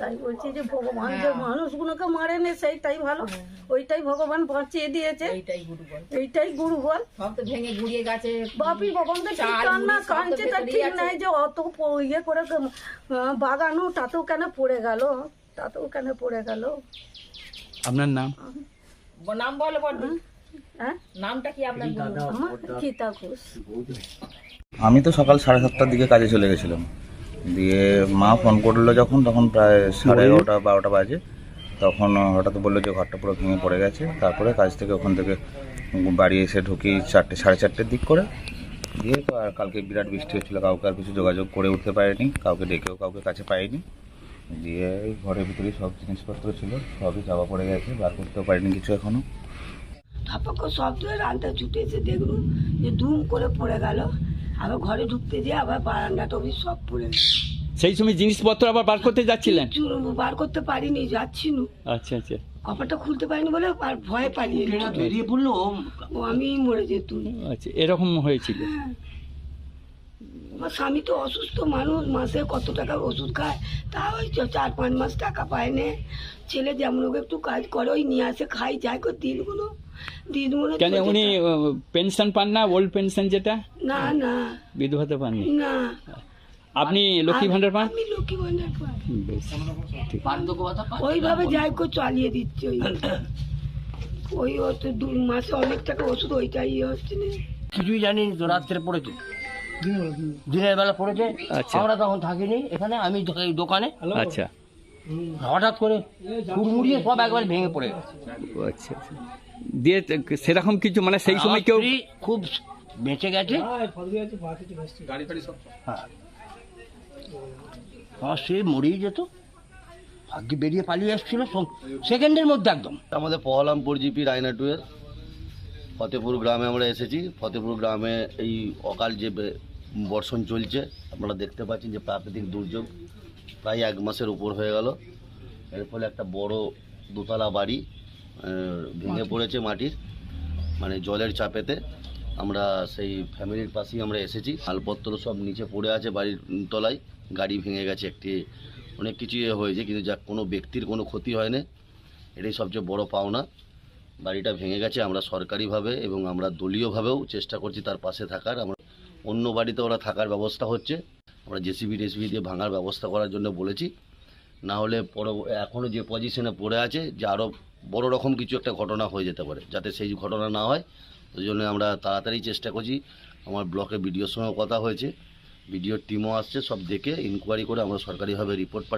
তাই বলছি যে ভগবান যে মানুষগুলোকে মারেনি সেইটাই ভালো। ওইটাই ভগবান বাঁচিয়ে দিয়েছে। এইটাই গুরু বল। সব তো ভেঙে গুড়িয়ে গেছে। বাপি ভগবান তো ঠিক কান্না কাঁদছে? তার ঠিক নাই যে অত ইয়ে করে বাগানো তাতেও কেন পড়ে গেল? তাতেও কেন পড়ে গেল? আপনার নাম? নাম বলো বড়দি। হ্যাঁ? নামটা কি আপনার গীতা ঘোষ। আমি তো সকাল সাড়ে সাতটার দিকে কাজে চলে গেছিলাম। দিয়ে মা ফোন করল যখন তখন প্রায় সাড়ে এগারোটা বারোটা বাজে। তখন হঠাৎ বলল যে ঘরটা পুরো ভেঙে পড়ে গেছে। তারপরে কাজ থেকে ওখান থেকে বাড়ি এসে ঢুকি চারটে সাড়ে চারটের দিক করে। দিয়ে তো আর কালকে বিরাট বৃষ্টি হচ্ছিল কাউকে আর কিছু যোগাযোগ করে উঠতে পারিনি কাউকে ডেকেও কাউকে কাছে পাইনি। দিয়ে এই ঘরের ভিতরে সব জিনিসপত্র ছিল সবই চাপা পড়ে গেছে বার করতেও পারিনি কিছু এখনও। ঠাপাক্য শব্দ রানতে ছুটে এসে দেখল যে ধুম করে পড়ে গেল। আবার ঘরে ঢুকতে দিয়ে আবার বারান্দাটা অবধি সব পড়ে গেল সেই সময় জিনিসপত্র আবার বার করতে যাচ্ছিলেন? চুর বার করতে পারিনি যাচ্ছি নু আচ্ছা আচ্ছা। কপালটা খুলতে পারিনি বলে আর ভয়ে পালিয়ে বেরিয়ে পড়ল? ও আমি মরে যেতুম। আচ্ছা এরকম হয়েছিল। আমার স্বামী তো অসুস্থ মানুষ মাসে কত টাকার ওষুধ খায় তা ওই চ- চার পাঁচ মাস টাকা পায় না। ছেলে যেমন হোক একটু কাজ করে ওই নিয়ে আসে খাই যায় করে দিনগুলো কেন উনি পেনশন পান না ওল্ড পেনশন যেটা? না না। বিধবাতে পাননি? না। আপনি লক্ষ্মী ভান্ডার পান? আমি লক্ষ্মী ভান্ডার পাই। বেশ ওইভাবে যাই করে চালিয়ে দিচ্ছে ওই। ওই হচ্ছে দু মাসে অনেক টাকা ওষুধ ওইটাই ইয়ে হচ্ছে না। কিছুই জানি তো রাত্রে পড়েছে। দিনের বেলা পড়েছে। আচ্ছা। আমরা তখন থাকিনি এখানে আমি দোকানে। আচ্ছা। হঠাৎ করে হুড়মুড়িয়ে সব একবার ভেঙে পড়ে গেছে আচ্ছা আচ্ছা। দিয়ে সেরকম কিছু মানে সেই সময় কেউ খুব বেঁচে গেছে। হ্যাঁ। স্ত্রী মরেই যেত। ভাগ্যে বেরিয়ে পালিয়ে এসেছিল সেকেন্ডের মধ্যে একদম। আমাদের পহলামপুর জিপি রায়নাটুয়ের ফতেপুর গ্রামে আমরা এসেছি। ফতেপুর গ্রামে এই অকাল যে বে- বর্ষণ চলছে আপনারা দেখতে পাচ্ছেন যে প্রাকৃতিক দুর্যোগ প্রায় এক মাসের উপর হয়ে গেল। এর ফলে একটা বড় দোতলা বাড়ি ভেঙে পড়েছে মাটির মানে জলের চাপেতে। আমরা সেই ফ্যামিলির পাশেই আমরা এসেছি। মালপত্র সব নিচে পড়ে আছে বাড়ির তলায়। গাড়ি ভেঙে গেছে একটি অনেক কিছু ইয়ে হয়েছে কিন্তু যা কোনো ব্যক্তির কোনো ক্ষতি হয়নি। এটাই সবচেয়ে বড় পাওনা। বাড়িটা ভেঙে গেছে আমরা সরকারিভাবে এবং আমরা দলীয়ভাবেও চেষ্টা করছি তার পাশে থাকার। আমরা অন্য বাড়িতে ওরা থাকার ব্যবস্থা হচ্ছে। আমরা জেসিবি টেসিবি দিয়ে ভাঙার ব্যবস্থা করার জন্য বলেছি। না হলে পর এখনও যে পজিশনে পড়ে আছে যে আরও বড় রকম কিছু একটা ঘটনা হয়ে যেতে পারে, যাতে সেই ঘটনা না হয়। ওই জন্য আমরা তাড়াতাড়ি চেষ্টা করছি। আমার ব্লকে বিডিওর সঙ্গেও কথা হয়েছে। বিডিওর টিমও আসছে, সব দেখে ইনকোয়ারি করে আমরা সরকারিভাবে রিপোর্ট